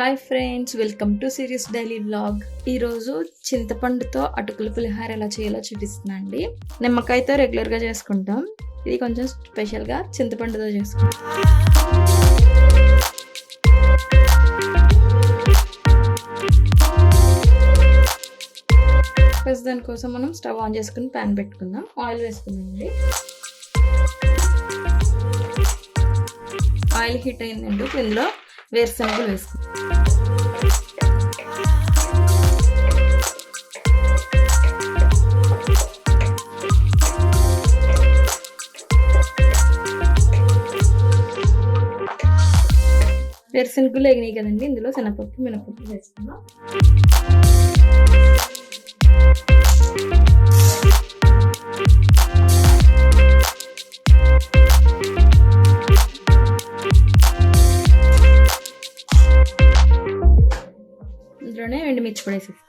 Hi friends welcome to series daily vlog. ఈరోజు చింతపండుతో అటుకుల పులిహార ఎలా చేయాలో చూపిస్తున్నా అండి. నిమ్మకాయతో రెగ్యులర్గా చేసుకుంటాం. ఇది కొంచెం స్పెషల్గా చింతపండుతో చేసుకుంటాం. ఫస్ట్ దానికోసం మనం స్టవ్ ఆన్ చేసుకుని ప్యాన్ పెట్టుకుందాం. ఆయిల్ వేసుకుందామండి. ఆయిల్ హీట్ అయిందండి. ఇందులో వేరుశనగలు వేసుకుందాం వేరుశనగలు ఎగినాయి కదండి? ఇందులో శనగపప్పు మినపప్పు వేసుకుందాం. ఇందులోనే కూడా వేసేసుకో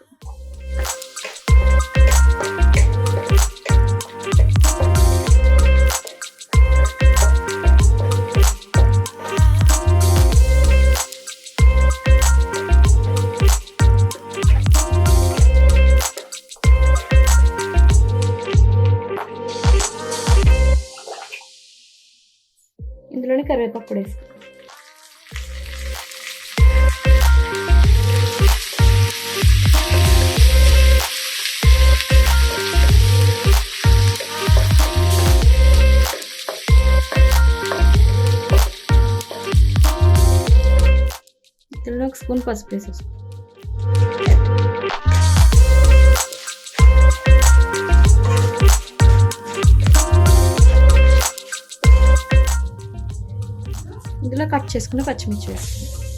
ఇందులోనే కరివేపాకు కూడా వేసుకో. ఒక స్పూన్ పసుపు వేసేసుకో ఇందులో కట్ చేసుకున్న పచ్చిమిర్చి వేసుకుంటాం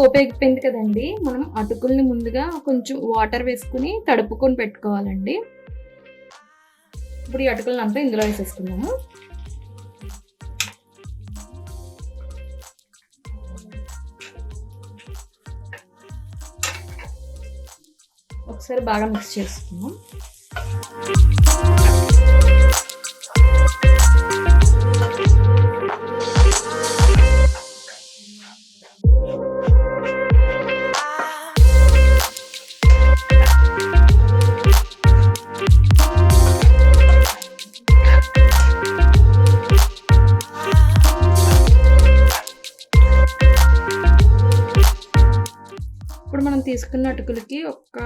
ఇప్పుడు కదండి. మనం అటుకుల్ని ముందుగా కొంచెం వాటర్ వేసుకుని తడుపుకొని పెట్టుకోవాలండి. ఇప్పుడు ఈ అటుకులను అంతా ఇందులో వేసేసుకున్నాము ఒకసారి బాగా మిక్స్ చేసుకున్నాం ఇప్పుడు మనం తీసుకున్న అటుకులకి ఒక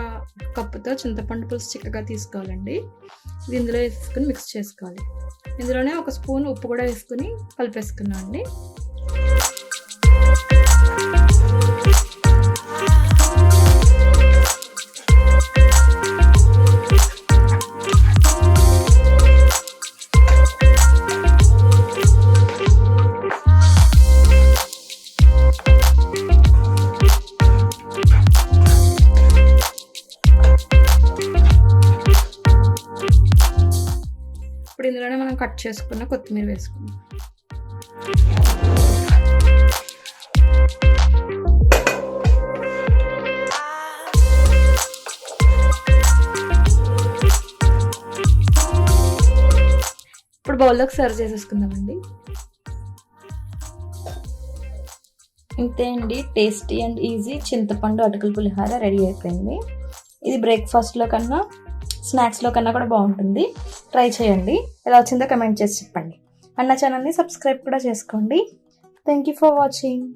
కప్పుతో చింతపండు పులుసు చిక్కగా తీసుకోవాలండి. ఇది ఇందులో వేసుకుని మిక్స్ చేసుకోవాలి. ఇందులోనే ఒక స్పూన్ ఉప్పు కూడా వేసుకుని కలిపేసుకున్నాం అండి ఇందులోనే మనం కట్ చేసుకున్న కొత్తిమీర వేసుకుందాం. ఇప్పుడు బౌల్లోకి సర్వ్ చేసేసుకుందామండి. ఇంతే అండి టేస్టీ అండ్ ఈజీ చింతపండు అటుకుల పులిహార రెడీ అయిపోయింది. ఇది బ్రేక్ఫాస్ట్లో కన్నా స్నాక్స్లో కన్నా కూడా బాగుంటుంది. ట్రై చేయండి. ఎలా వచ్చిందో కమెంట్ చేసి చెప్పండి. అండ్ నా ఛానల్ని సబ్స్క్రైబ్ కూడా చేసుకోండి. Thank you for watching